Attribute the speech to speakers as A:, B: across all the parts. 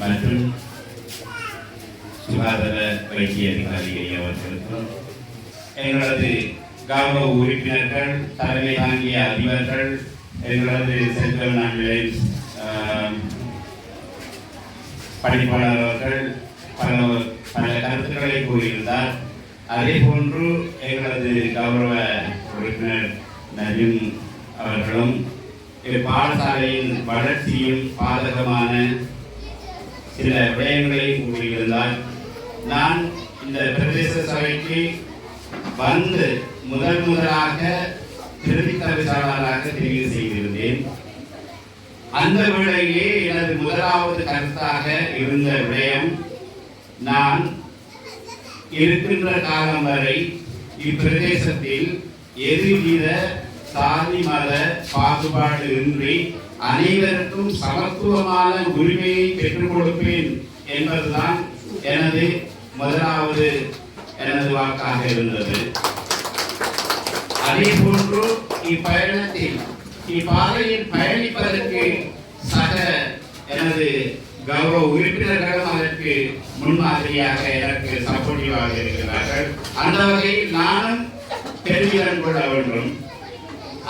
A: மற்றும் சுகாதார வைத்திய அதிகாரி அவர்களுக்கும் எங்களது கௌரவ உறுப்பினர்கள் தலைமை தாங்கிய அதிபர்கள் எங்களது சென்ட்ரல் ஆம்புலன்ஸ் பணிப்பாளர் அவர்கள் பல பல கருத்துக்களை கூறியிருந்தார். அதே போன்று எங்களது கௌரவ உறுப்பினர் நவீன் அவர்களும் பாடசாலையின் வளர்ச்சியும் பாதகமான சில விடயங்களை கூறியிருந்தான் நான் இந்த பிரதேச சபைக்கு வந்து முதல் முதலாக திருத்தவிசாளராக தெரிவு செய்திருந்தேன். அந்த வேளையிலே எனது முதலாவது கருத்தாக இருந்த விடயம் நான் இருக்கின்ற காலம் வரை இப்பிரதேசத்தில் எதுவித சாதி மத பாகுபாடு இன்றி அனைவருக்கும் சமத்துவமான உரிமையை பெற்றுக் கொடுப்பேன் என்பதுதான் எனது முதலாவது எனது வாக்காக இருந்தது. அதே போன்று இப்பயணத்தில் இப்பாதையில் பயணிப்பதற்கு சக எனது கௌரவ உறுப்பினர்களும் அதற்கு முன்மாதிரியாக எனக்கு சப்போர்ட்டிவாக இருக்கிறார்கள். அந்த வகையில் நானும் பெருமிதம் கொள்ள வேண்டும்.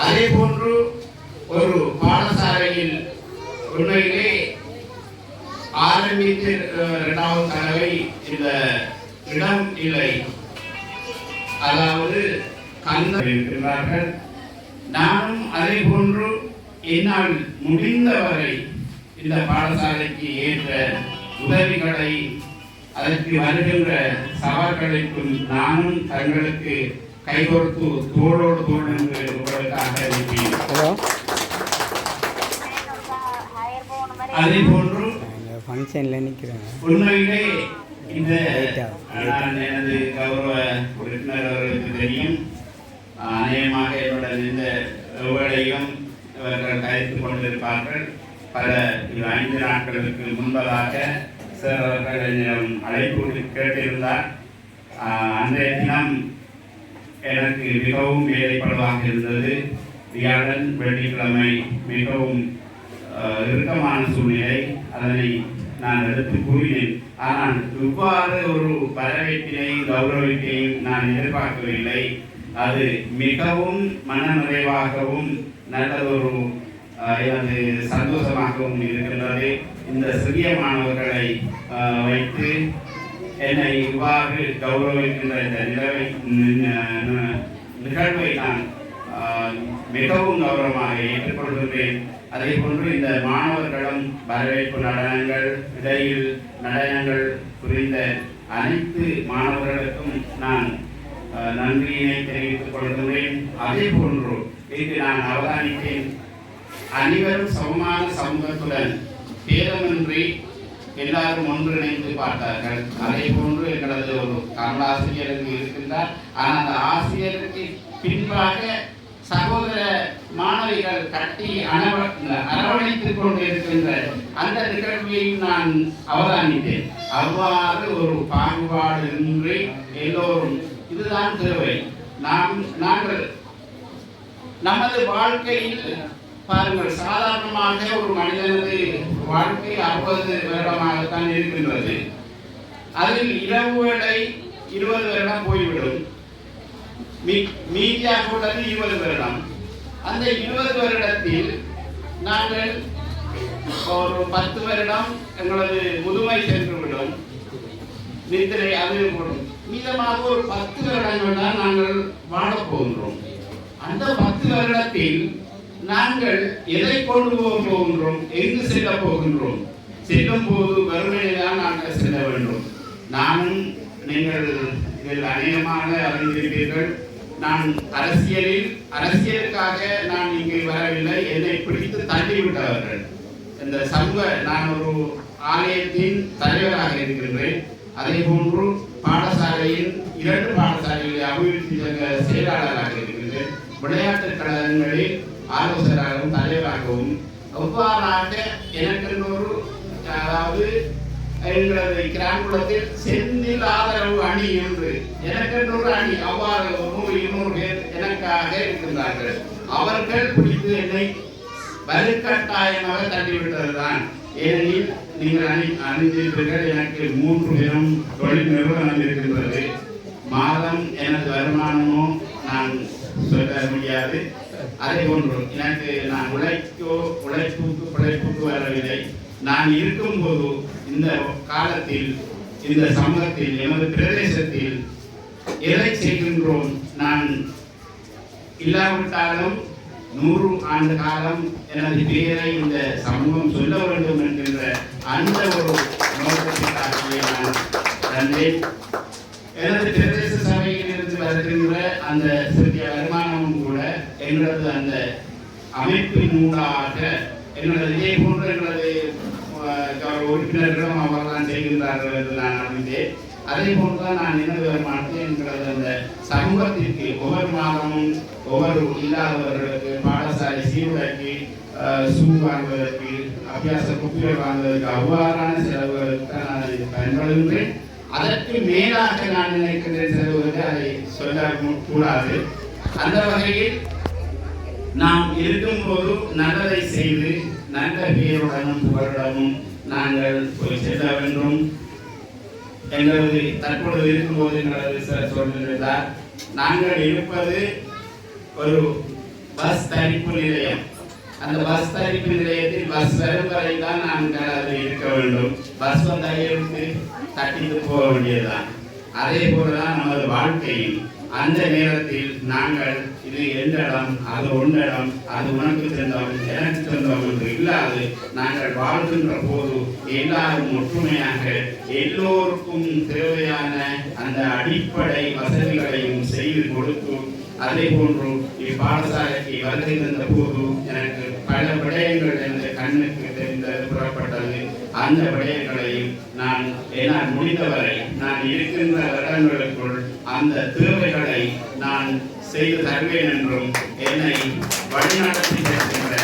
A: அதே போன்று ஒரு பாடசாலையில் உண்மையிலே ஆரம்பித்து இரண்டாவது தடவை இந்த இடம் இல்லை அதாவது கந்த இருக்கிறார்கள் நானும் அதே போன்று என்னால் முடிந்தவரை இந்த பாடசாலைக்கு ஏற்ற உதவிகளை அதற்கு வருகின்ற சவால்களுக்கும் நானும் தங்களுக்கு கைகொடுத்து தோளோடு தோடு என்று உங்களுக்காக இருப்பேன் அதே போன்று
B: ஃபங்க்ஷனில் நிற்கிறேன்
A: உண்மையிலே இந்த எனது கௌரவ உறுப்பினர் அவர்களுக்கு தெரியும். அநேகமாக என்னுடன் இந்த வேளையும் இவர்கள் கதைத்து கொண்டிருப்பார்கள். பல ஐந்து நாட்களுக்கு முன்பதாக சார் அவர்கள் என்னிடம் அழைப்பு கேட்டிருந்தார். அன்றைய தினம் எனக்கு மிகவும் வேலைப்படுவாக இருந்தது. வியாழன் வெள்ளிக்கிழமை மிகவும் இறுக்கமான சூழ்நிலை அதனை நான் எடுத்து கூறினேன். ஆனால் இவ்வாறு ஒரு வரவேற்பினை கௌரவிப்பையும் நான் எதிர்பார்க்கவில்லை. அது மிகவும் மனநிறைவாகவும் நல்லதொரு எனது சந்தோஷமாகவும் இருக்கின்றது. இந்த சிறிய மாணவர்களை அஹ், வைத்து என்னை இவ்வாறு கௌரவிக்கின்ற இந்த நிலவை நிகழ்வை நான் மிகவும் கௌரவமாக ஏற்றுக்கொள்கின்றேன். அதே போன்று இந்த மாணவர்களும் வரவேற்பு நடனங்கள் இடையில் நடனங்கள் புரிந்த அனைத்து மாணவர்களுக்கும் நான் நன்றியினை தெரிவித்துக் கொள்கின்றேன். அதே போன்று இங்கு நான் அவதானித்தேன். அனைவரும் சமமான சமூகத்துடன் பேதமின்றி எல்லாரும் ஒன்றிணைந்து பார்த்தார்கள். அதே போன்று எங்களது ஒரு ஆசிரியர்கள் இருக்கின்றார். ஆனால் அந்த ஆசிரியருக்கு பின்பாக சகோதர மாணவிகள் கட்டி அணவ அரவணைத்துக் கொண்டு இருக்கின்ற அந்த நிகழ்வையும் நான் அவதானித்தேன். அவ்வாறு ஒரு பாகுபாடு இன்றி எல்லோரும் இதுதான் தேவை நாம் நாங்கள் நமது வாழ்க்கையில் பாருங்கள் சாதாரணமாக ஒரு மனிதனது வாழ்க்கை அறுபது வருடமாகத்தான் இருக்கின்றது. அதில் இரவு வேளை இருபது வருடம் போய்விடும். மீதியாக உள்ளது இருபது வருடம். அந்த இருபது வருடத்தில் நாங்கள் ஒரு பத்து வருடம் எங்களது முதுமை சென்றுவிடும். நித்திரை அது போடும். மீதமாக ஒரு பத்து வருடங்கள் தான் நாங்கள் வாழப் போகின்றோம். அந்த பத்து வருடத்தில் நாங்கள் எதை கொண்டு போக போகின்றோம்? எங்கு செல்ல போகின்றோம்? செல்லும் போது வறுமையை நாங்கள் செல்ல வேண்டும். நானும் நீங்கள் இதில் அநேகமாக அறிந்திருப்பீர்கள். நான் அரசியலில் அரசியலுக்காக நான் இங்கு வரவில்லை. என்னை பிடித்து தள்ளிவிட்டவர்கள். இந்த சமூக நான் ஒரு ஆலயத்தின் தலைவராக இருக்கின்றேன். அதே போன்று பாடசாலையின் இரண்டு பாடசாலைகளில் அபிவிருத்தி செயலாளராக இருக்கின்றேன். விளையாட்டுக் கழகங்களில் ஆலோசகராகவும் தலைவராகவும். அவ்வாறாக எனக்கு ஒரு அதாவது எங்களது கிராமத்தில் செந்தில் ஆதரவு அணி என்று எனக்கு ஒரு அணி. அவ்வாறு ஒரு நூறு இருநூறு பேர் எனக்காக இருக்கின்றார்கள்? அவர்கள் குறித்து என்னை வலுக்கட்டாயமாக தள்ளிவிட்டதுதான் ஏனெனில் நீங்கள் அணி அணிந்திருப்பீர்கள். எனக்கு மூன்று பேரும் தொழில் நிறுவனம் இருக்கின்றது. மாதம் எனது வருமானமோ நான் சொல்ல முடியாது. அதே போன்று எனக்கு நான் உழைக்கோ உழைப்புக்கு பிழைப்புக்கு வரவில்லை. நான் இருக்கும்போது இந்த காலத்தில் இந்த சமூகத்தில் எமது பிரதேசத்தில் எதை செய்கின்றோம்? நான் இல்லாவிட்டாலும் நூறு ஆண்டு காலம் எனது பெயரை இந்த சமூகம் சொல்ல வேண்டும் என்கின்ற அந்த ஒரு நோக்கத்திற்காகவே நான் தந்தேன் எனது பிரதேச சபையில் இருந்து வருகின்ற அந்த சிறிய வருமானமும் கூட எங்களது அந்த அமைப்பின் மூலமாக எங்களது இதே போன்ற எங்களது உறுப்பினர்களும் அவர்தான் செய்கின்றார்கள் என்று நான் அறிந்தேன். அதே போன்றுதான் நான் எனது வருமானத்தை அந்த சமூகத்திற்கு ஒவ்வொரு மாதமும் ஒவ்வொரு இல்லாதவர்களுக்கு பாடசாலை சீருடைக்கு அஹ், ஷூ வாங்குவதற்கு அபியாச குப்பிகள் வாங்குவதற்கு அவ்வாறான செலவுகளுக்கு தான் நான் பயன்படுகின்றேன். அதற்கு மேலாக நான் நினைக்கின்ற செலவுகளை அதை சொல்ல கூடாது. அந்த வகையில் நாம் இருக்கும் போது நல்லதை செய்து நல்ல பேருடனும் புகழுடனும் நாங்கள் போய் செல்ல வேண்டும். எங்களது தற்பொழுது இருக்கும்போது எங்களது சில சொல்லியிருந்தார் நாங்கள் இருப்பது ஒரு பஸ் தரிப்பு நிலையம். அந்த பஸ் தரிப்பு நிலையத்தில் பஸ் வரும் வரை தான் நாங்கள் அதில் இருக்க வேண்டும். பஸ் வந்த கையெழுத்து தட்டிட்டு போக வேண்டியதுதான். அதே போலதான் நமது வாழ்க்கையும். அந்த நேரத்தில் நாங்கள் இது எந்த இடம் அது ஒன்றிடம் அது உனக்கு தந்தவன் எனக்கு தந்தவன் என்று இல்லாது நாங்கள் வாழ்கின்ற போது எல்லாரும் ஒற்றுமையாக எல்லோருக்கும் தேவையான அந்த அடிப்படை வசதிகளையும் செய்து கொடுத்து அதே போன்று இப்பாடசாலைக்கு வருகை தந்த போது எனக்கு பல விடயங்கள் எனது கண்ணுக்கு தெரிந்தது. புறப்பட்டது அந்த விடயங்களையும் நான் நான் முடிந்தவரை நான் இருக்கின்ற வருடங்களுக்குள் அந்த தேவைகளை நான் செய்து தருவேன் என்றும் என்னை வழிநடத்தி செல்கின்ற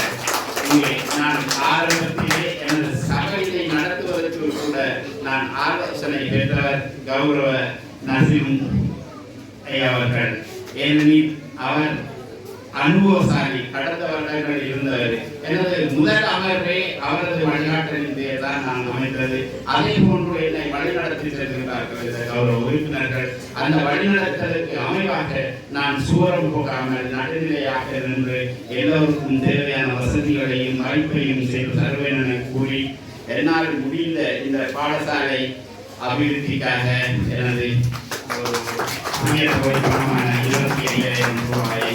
A: இங்கே நான் ஆரம்பத்திலே எனது சபையை நடத்துவதற்கு கூட நான் ஆலோசனை பெற்றவர் கௌரவ நசிம் ஐயா அவர்கள். ஏனெனில் அவர் அனுபவசாலி. கடந்த வருடங்கள் இருந்தவர் எனது முதல் அமர்வை அவரது வழிகாட்டலின் பேர் தான் நான் அமைத்தது அதே போன்று என்னை வழிநடத்தி செல்கிறார்கள் இந்த கௌரவ உறுப்பினர்கள். அந்த வழிநடத்தலுக்கு அமைவாக நான் சுவரம் போகாமல் நடுநிலையாக நின்று எல்லோருக்கும் தேவையான வசதிகளையும் வாய்ப்பையும் செய்து தருவேன் என கூறி என்னால் முடிந்த இந்த பாடசாலை அபிவிருத்திக்காக எனது இருபத்தி ஐயாயிரம் ரூபாயை